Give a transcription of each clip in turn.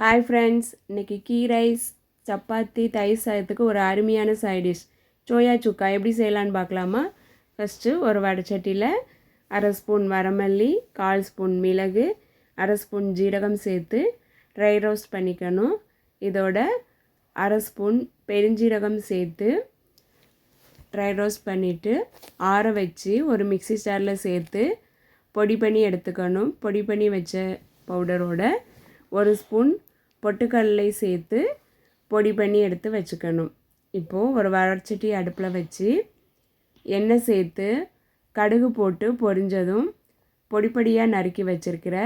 Hi friends இன்றைக்கி ghee rice chapati தயிர் சாதத்துக்கு ஒரு அருமையான சைடிஷ் சோயா சுக்கா எப்படி செய்யலான்னு பார்க்கலாமா? ஃபஸ்ட்டு ஒரு வடைச்சட்டியில் அரை ஸ்பூன் வரமல்லி கால் ஸ்பூன் மிளகு அரை ஸ்பூன் ஜீரகம் சேர்த்து ட்ரை ரோஸ்ட் பண்ணிக்கணும். இதோட அரை ஸ்பூன் பெருஞ்சீரகம் சேர்த்து ட்ரை ரோஸ்ட் பண்ணிவிட்டு ஆற வச்சு ஒரு மிக்சி ஜாரில் சேர்த்து பொடி பண்ணி எடுத்துக்கணும். பொடி பண்ணி வச்ச பவுடரோட ஒரு ஸ்பூன் பொட்டுக்கடலை சேர்த்து பொடி பண்ணி எடுத்து வச்சுக்கணும். இப்போது ஒரு வறட்சட்டி அடுப்பில் வச்சு எண்ணெய் சேர்த்து கடுகு போட்டு பொரிஞ்சதும் பொடி பொடியாக நறுக்கி வச்சுருக்கிற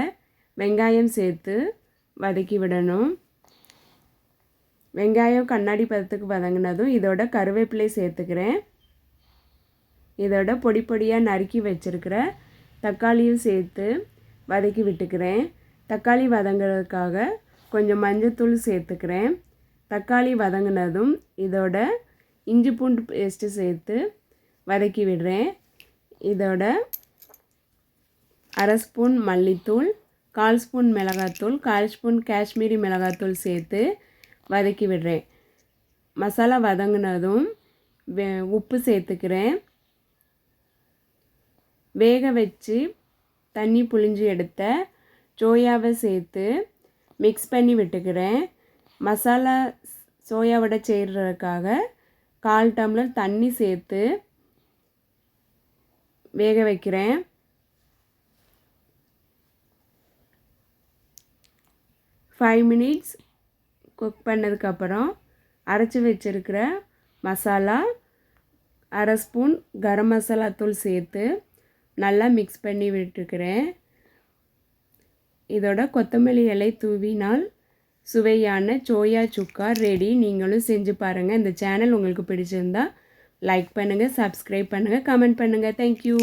வெங்காயம் சேர்த்து வதக்கி விடணும். வெங்காயம் கண்ணாடி பதத்துக்கு வதங்கினதும் இதோட கருவேப்பிலை சேர்த்துக்கிறேன். இதோட பொடி பொடியாக நறுக்கி வச்சுருக்கிற தக்காளியும் சேர்த்து வதக்கி விட்டுக்கிறேன். தக்காளி வதங்கிறதுக்காக கொஞ்சம் மஞ்சத்தூள் சேர்த்துக்கிறேன். தக்காளி வதங்கினதும் இதோட இஞ்சி பூண்டு பேஸ்ட்டு சேர்த்து வதக்கி விடுறேன். இதோட அரை ஸ்பூன் மல்லித்தூள் கால் ஸ்பூன் மிளகாத்தூள் கால் ஸ்பூன் காஷ்மீரி மிளகாத்தூள் சேர்த்து வதக்கி விடுறேன். மசாலா வதங்கினதும் வே உப்பு சேர்த்துக்கிறேன். வேக வச்சு தண்ணி புழிஞ்சு எடுத்த சோயாவை சேர்த்து மிக்ஸ் பண்ணி விட்டுக்கிறேன். மசாலா சோயா வடை செய்கிறதுக்காக கால் டம்ளர் தண்ணி சேர்த்து வேக வைக்கிறேன். ஃபைவ் மினிட்ஸ் குக் பண்ணதுக்கப்புறம் அரைச்சி வச்சுருக்கிற மசாலா அரை ஸ்பூன் கரம் மசாலா தூள் சேர்த்து நல்லா மிக்ஸ் பண்ணி விட்டுருக்கிறேன் இதோட கொத்தமல்லி இலை தூவினால் சுவையான சோயா சுக்கா ரெடி நீங்களும் செஞ்சு பாருங்கள் இந்த சேனல் உங்களுக்கு பிடிச்சிருந்தா லைக் பண்ணுங்கள் சப்ஸ்கிரைப் பண்ணுங்கள் கமெண்ட் பண்ணுங்கள் தேங்க்யூ